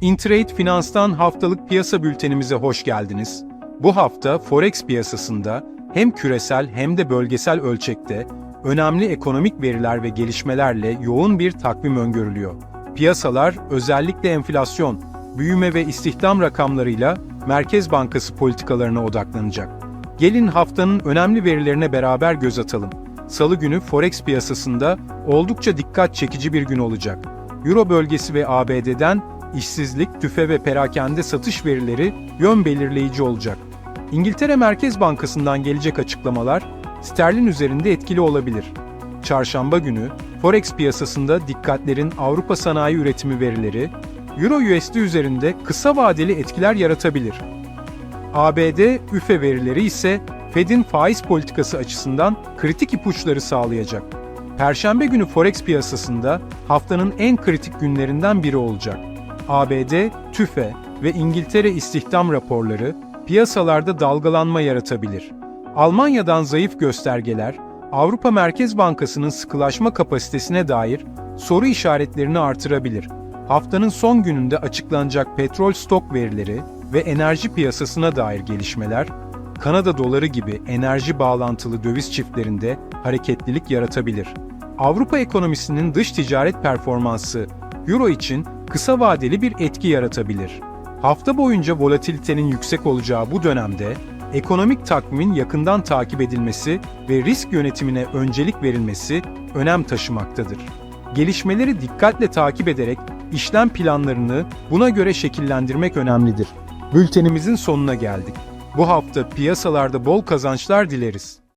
Intrade Finans'tan haftalık piyasa bültenimize hoş geldiniz. Bu hafta Forex piyasasında hem küresel hem de bölgesel ölçekte önemli ekonomik veriler ve gelişmelerle yoğun bir takvim öngörülüyor. Piyasalar özellikle enflasyon, büyüme ve istihdam rakamlarıyla Merkez Bankası politikalarına odaklanacak. Gelin haftanın önemli verilerine beraber göz atalım. Salı günü Forex piyasasında oldukça dikkat çekici bir gün olacak. Euro bölgesi ve ABD'den işsizlik, tüfe ve perakende satış verileri yön belirleyici olacak. İngiltere Merkez Bankası'ndan gelecek açıklamalar sterlin üzerinde etkili olabilir. Çarşamba günü Forex piyasasında dikkatlerin Avrupa sanayi üretimi verileri, Euro USD üzerinde kısa vadeli etkiler yaratabilir. ABD üfe verileri ise Fed'in faiz politikası açısından kritik ipuçları sağlayacak. Perşembe günü Forex piyasasında haftanın en kritik günlerinden biri olacak. ABD, TÜFE ve İngiltere istihdam raporları piyasalarda dalgalanma yaratabilir. Almanya'dan zayıf göstergeler, Avrupa Merkez Bankası'nın sıkılaşma kapasitesine dair soru işaretlerini artırabilir. Haftanın son gününde açıklanacak petrol stok verileri ve enerji piyasasına dair gelişmeler, Kanada doları gibi enerji bağlantılı döviz çiftlerinde hareketlilik yaratabilir. Avrupa ekonomisinin dış ticaret performansı Euro için kısa vadeli bir etki yaratabilir. Hafta boyunca volatilitenin yüksek olacağı bu dönemde ekonomik takvimin yakından takip edilmesi ve risk yönetimine öncelik verilmesi önem taşımaktadır. Gelişmeleri dikkatle takip ederek işlem planlarını buna göre şekillendirmek önemlidir. Bültenimizin sonuna geldik. Bu hafta piyasalarda bol kazançlar dileriz.